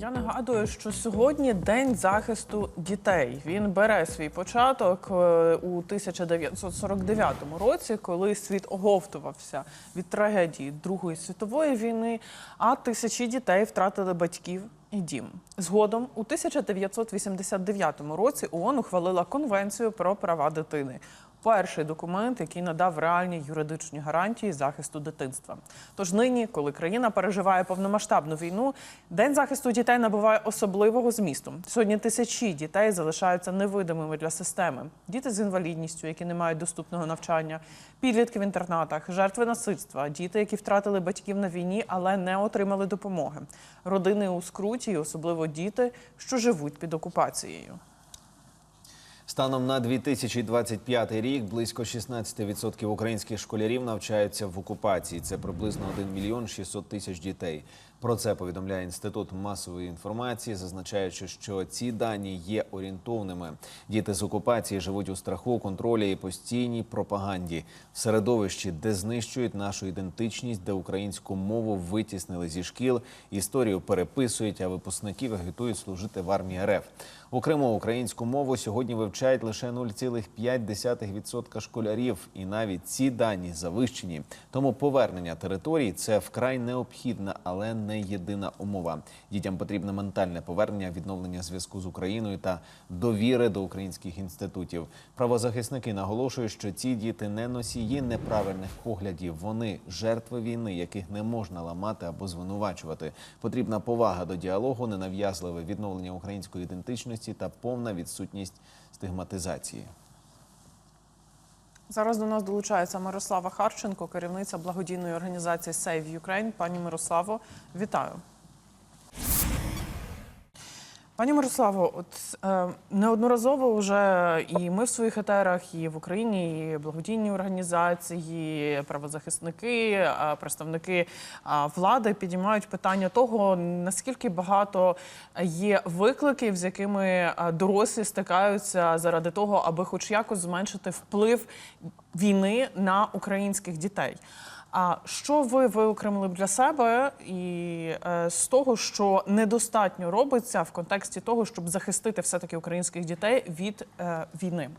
Я нагадую, що сьогодні день захисту дітей. Він бере свій початок е, у 1949 році, коли світ оговтувався від трагедії Другої світової війни, а тисячі дітей втратили батьків і дім. Згодом у 1989 році ООН ухвалила конвенцію про права дитини. Перший документ, який надав реальні юридичні гарантії захисту дитинства. Тож нині, коли країна переживає повномасштабну війну, день захисту дітей набуває особливого змісту. Сьогодні тисячі дітей залишаються невидимими для системи. Діти з інвалідністю, які не мають доступного навчання, підлітки в інтернатах, жертви насильства, діти, які втратили батьків на війні, але не отримали допомоги, родини у скруті, особливо діти, що живуть під окупацією. Станом на 2025 рік близько 16% українських школярів навчаються в окупації. Це приблизно 1 мільйон 600 тисяч дітей. Про це повідомляє інститут масової інформації, зазначаючи, що ці дані є орієнтовними. Діти з окупації живуть у страху, контролі і постійній пропаганді в середовищі, де знищують нашу ідентичність, де українську мову витіснили зі шкіл, історію переписують, а випускників агітують служити в армії РФ. У Криму українську мову сьогодні вивчають лише 0,5% школярів, і навіть ці дані завищені. Тому повернення територій це вкрай необхідна, але не єдина умова. Дітям потрібне ментальне повернення, відновлення зв'язку з Україною та довіри до українських інститутів. Правозахисники наголошують, що ці діти не носії неправильних поглядів. Вони жертви війни, яких не можна ламати або звинувачувати. Потрібна повага до діалогу, ненав'язливе відновлення української ідентичності та повна відсутність стигматизації. Зараз до нас долучається Мирослава Харченко, керівниця благодійної організації Save Ukraine. Пані Мирославо, вітаю. Пані Мирославо, от е, неодноразово вже і ми в своїх етерах, і в Україні, і благодійні організації, правозахисники, представники влади підіймають питання того, наскільки багато є викликів, з якими дорослі стикаються заради того, аби хоч якось зменшити вплив війни на українських дітей. А що ви виокремили б для себе і е, з того, що недостатньо робиться в контексті того, щоб захистити все-таки українських дітей від е, війни?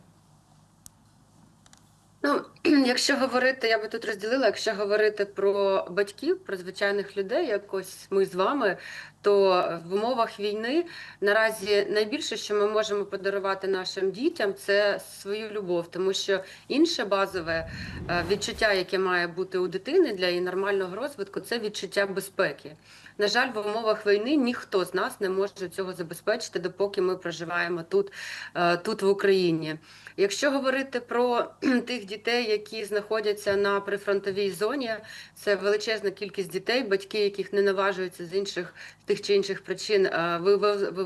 Ну, якщо говорити, я би тут розділила, якщо говорити про батьків, про звичайних людей, як ось ми з вами, то в умовах війни наразі найбільше, що ми можемо подарувати нашим дітям, це свою любов, тому що інше базове е, відчуття, яке має бути у дитини для її нормального розвитку, це відчуття безпеки. На жаль, в умовах війни ніхто з нас не може цього забезпечити, допоки ми проживаємо тут, е, тут в Україні. Якщо говорити про тих дітей, які знаходяться на прифронтовій зоні, це величезна кількість дітей, батьки, яких не наважуються з інших тих чи інших причин е,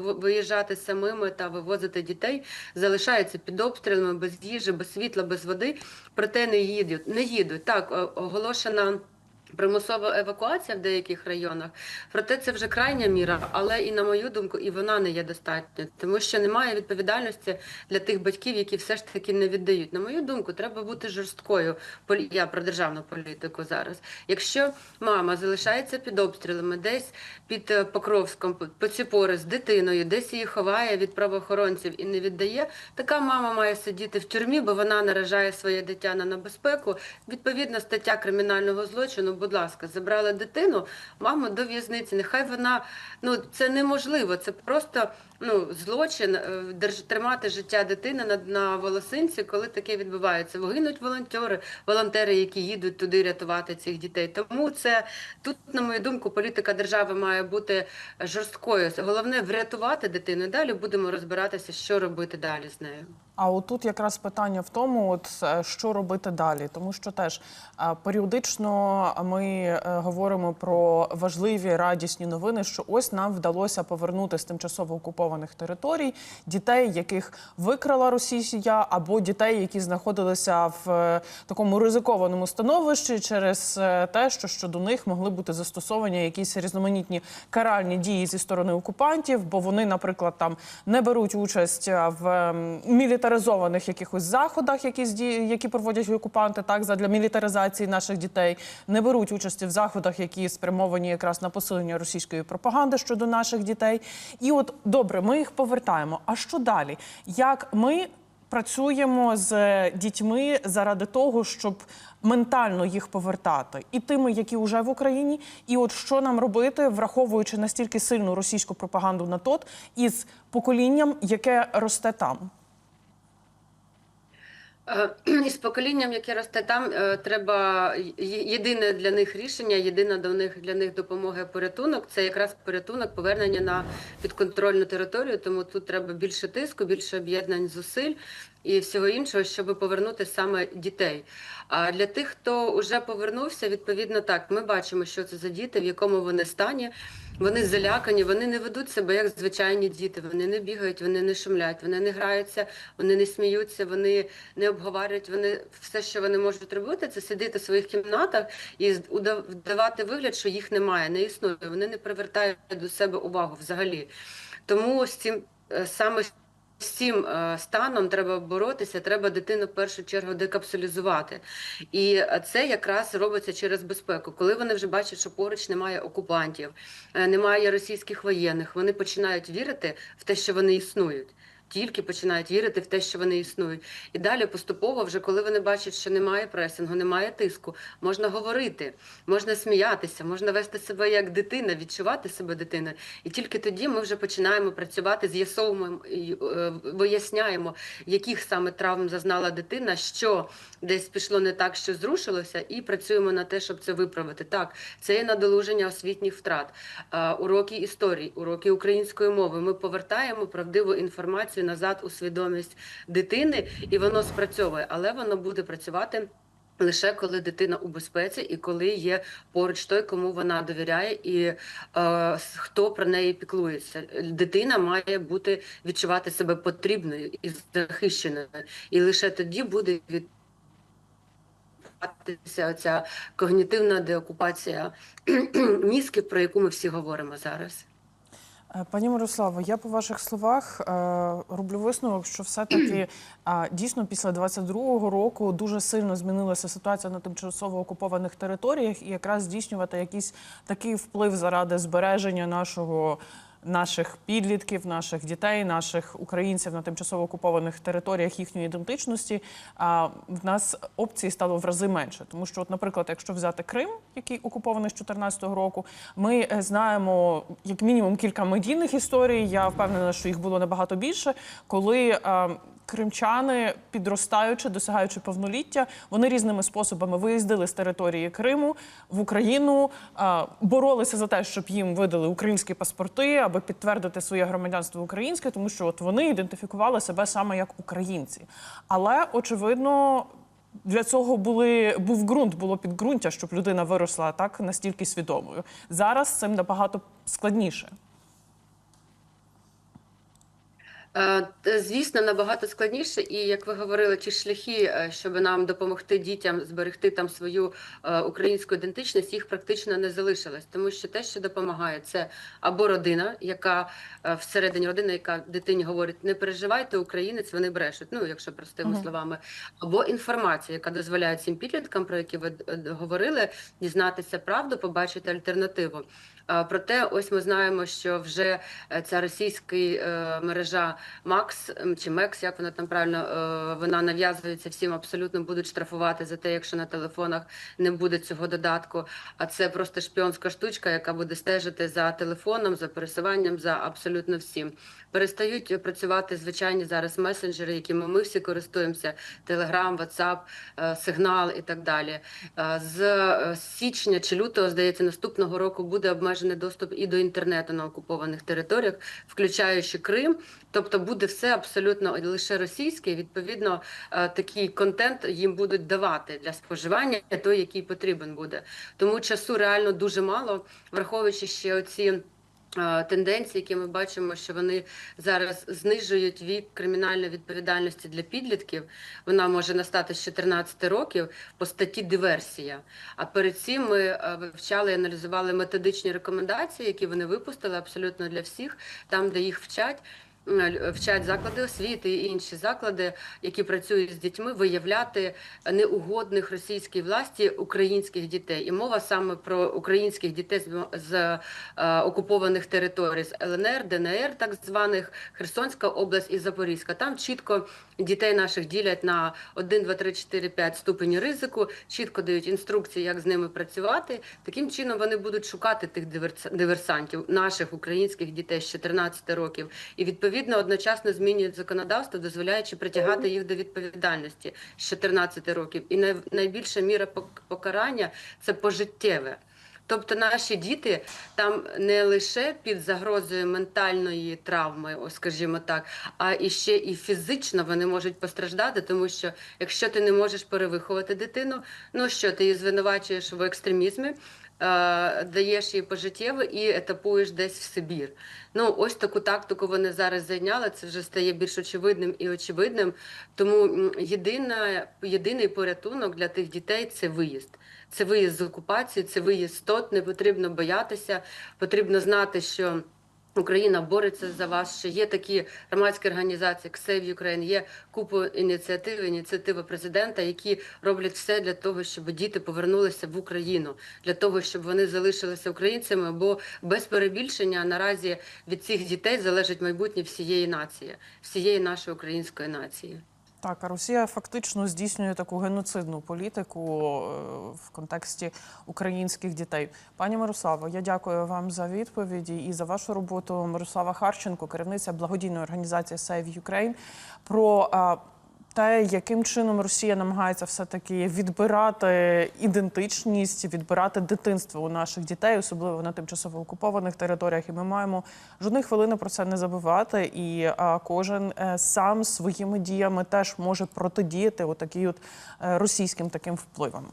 виїжджати самими та вивозити дітей, залишаються під обстрілами без їжі, без світла, без води, проте не їдуть. Не їдуть. Так, оголошена. Примусова евакуація в деяких районах, проте це вже крайня міра, але і на мою думку, і вона не є достатньо, тому що немає відповідальності для тих батьків, які все ж таки не віддають. На мою думку, треба бути жорсткою. Я про державну політику зараз. Якщо мама залишається під обстрілами, десь під е, Покровськом, по- по ці пори з дитиною, десь її ховає від правоохоронців і не віддає, така мама має сидіти в тюрмі, бо вона наражає своє дитя на небезпеку. Відповідна стаття кримінального злочину, будь ласка, забрали дитину, маму до в'язниці. Нехай вона ну це неможливо. Це просто ну злочин е, тримати життя дитини на, на волосинці, коли таке відбувається. Гинуть волонтери, волонтери, які їдуть туди рятувати цих дітей. Тому це тут, на мою думку, політика держави має бути жорсткою. Головне врятувати дитину. Далі будемо розбиратися, що робити далі з нею. А отут якраз питання в тому, от е, що робити далі, тому що теж е, періодично ми е, говоримо про важливі радісні новини, що ось нам вдалося повернути з тимчасово окупованих територій дітей, яких викрала Росія, або дітей, які знаходилися в такому ризикованому становищі через те, що щодо них могли бути застосовані якісь різноманітні каральні дії зі сторони окупантів, бо вони, наприклад, там не беруть участь в мілітаризації мілітаризованих якихось заходах, які зді- які проводять окупанти, так задля мілітаризації наших дітей, не беруть участі в заходах, які спрямовані якраз на посилення російської пропаганди щодо наших дітей. І от добре, ми їх повертаємо. А що далі? Як ми працюємо з дітьми заради того, щоб ментально їх повертати, і тими, які вже в Україні, і от що нам робити, враховуючи настільки сильну російську пропаганду на тот, із поколінням, яке росте там. Е, Із поколінням, яке росте там, е, треба єдине для них рішення, єдина до них для них допомога порятунок. Це якраз порятунок, повернення на підконтрольну територію. Тому тут треба більше тиску, більше об'єднань зусиль і всього іншого, щоб повернути саме дітей. А для тих, хто вже повернувся, відповідно так, ми бачимо, що це за діти, в якому вони стані. Вони залякані, вони не ведуть себе як звичайні діти. Вони не бігають, вони не шумлять, вони не граються, вони не сміються, вони не обговорюють. Вони все, що вони можуть робити, це сидіти в своїх кімнатах і вдавати вигляд, що їх немає, не існує. Вони не привертають до себе увагу взагалі. Тому з цим е, саме з цим е, станом треба боротися, треба дитину в першу чергу декапсулізувати. І це якраз робиться через безпеку. Коли вони вже бачать, що поруч немає окупантів, е, немає російських воєнних, вони починають вірити в те, що вони існують. Тільки починають вірити в те, що вони існують. І далі поступово, вже коли вони бачать, що немає пресингу, немає тиску, можна говорити, можна сміятися, можна вести себе як дитина, відчувати себе дитиною. І тільки тоді ми вже починаємо працювати, з'ясовуємо, е, виясняємо, яких саме травм зазнала дитина, що десь пішло не так, що зрушилося, і працюємо на те, щоб це виправити. Так, це є надолуження освітніх втрат, уроки історії, уроки української мови. Ми повертаємо правдиву інформацію назад у свідомість дитини, і воно спрацьовує, але воно буде працювати. Лише коли дитина у безпеці і коли є поруч той, кому вона довіряє, і е, хто про неї піклується. Дитина має бути відчувати себе потрібною і захищеною, і лише тоді буде відбуватися оця когнітивна деокупація мізки, про яку ми всі говоримо зараз. Е, Пані Мирославо, я по ваших словах е, роблю висновок, що все-таки дійсно після 22-го року дуже сильно змінилася ситуація на тимчасово окупованих територіях, і якраз здійснювати якийсь такий вплив заради збереження нашого. Наших підлітків, наших дітей, наших українців на тимчасово окупованих територіях їхньої ідентичності, а в нас опцій стало в рази менше. Тому що, от, наприклад, якщо взяти Крим, який окупований з 2014 року, ми е, знаємо як мінімум кілька медійних історій. Я впевнена, що їх було набагато більше, коли кримчани, підростаючи, досягаючи повноліття, вони різними способами виїздили з території Криму в Україну, боролися за те, щоб їм видали українські паспорти, аби підтвердити своє громадянство українське, тому що от вони ідентифікували себе саме як українці. Але очевидно. Для цього були був ґрунт, було підґрунтя, щоб людина виросла так настільки свідомою. Зараз цим набагато складніше. Е, т- Звісно, набагато складніше, і як ви говорили, ті шляхи, е, щоб нам допомогти дітям зберегти там свою е, українську ідентичність, їх практично не залишилось, тому що те, що допомагає, це або родина, яка е, всередині родини, яка дитині говорить, не переживайте, українець, вони брешуть. Ну, якщо простими Мгм. словами, або інформація, яка дозволяє цим підліткам, про які ви е, говорили, дізнатися правду, побачити альтернативу. Проте, ось ми знаємо, що вже е, ця російська е, мережа Макс чи Мекс, як вона там правильно е, вона нав'язується всім, абсолютно будуть штрафувати за те, якщо на телефонах не буде цього додатку. А це просто шпіонська штучка, яка буде стежити за телефоном, за пересуванням, за абсолютно всім. Перестають працювати звичайні зараз месенджери, якими ми всі користуємося: WhatsApp, е, Сигнал і так далі. З січня чи лютого, здається, наступного року буде обмежений доступ і до інтернету на окупованих територіях, включаючи Крим. Тобто буде все абсолютно лише російське. Відповідно, е, такий контент їм будуть давати для споживання, той, який потрібен буде. Тому часу реально дуже мало, враховуючи ще оці. Е, Тенденції, які ми бачимо, що вони зараз знижують вік кримінальної відповідальності для підлітків. Вона може настати з 14 років по статті диверсія. А перед цим ми е, вивчали і аналізували методичні рекомендації, які вони випустили абсолютно для всіх, там, де їх вчать. Е, вчать заклади освіти і інші заклади, які працюють з дітьми, виявляти неугодних російській власті українських дітей. І мова саме про українських дітей з, е, окупованих територій з ЛНР, ДНР, так званих Херсонська область і Запорізька. Там чітко дітей наших ділять на 1, 2, 3, 4, 5 ступені ризику, чітко дають інструкції, як з ними працювати. Таким чином вони будуть шукати тих диверсантів, наших українських дітей з 14 років, і відповідно одночасно змінюють законодавство, дозволяючи притягати їх до відповідальності з 14 років. І найбільша міра пок- покарання це пожиттєве. Тобто наші діти там не лише під загрозою ментальної травми, скажімо так, а і ще і фізично вони можуть постраждати, тому що якщо ти не можеш перевиховати дитину, ну що ти її звинувачуєш в екстремізмі, даєш їй пожиттєво і етапуєш десь в Сибір. Ну ось таку тактику вони зараз зайняли. Це вже стає більш очевидним і очевидним. Тому єдина, єдиний порятунок для тих дітей це виїзд. Це виїзд з окупації, це виїзд з ТОТ, не потрібно боятися, потрібно знати, що Україна бореться за вас. Що є такі громадські організації, Save Ukraine, є купу ініціатив, ініціатива президента, які роблять все для того, щоб діти повернулися в Україну, для того, щоб вони залишилися українцями. Бо без перебільшення наразі від цих дітей залежить майбутнє всієї нації, всієї нашої української нації. Так, Росія фактично здійснює таку геноцидну політику е, в контексті українських дітей. Пані Мирославо, я дякую вам за відповіді і за вашу роботу. Мирослава Харченко, керівниця благодійної організації Save Ukraine, про е, те, яким чином Росія намагається все таки відбирати ідентичність, відбирати дитинство у наших дітей, особливо на тимчасово окупованих територіях. І ми маємо жодної хвилини про це не забувати. І а, кожен е, сам своїми діями теж може протидіяти отакій от е, російським таким впливам.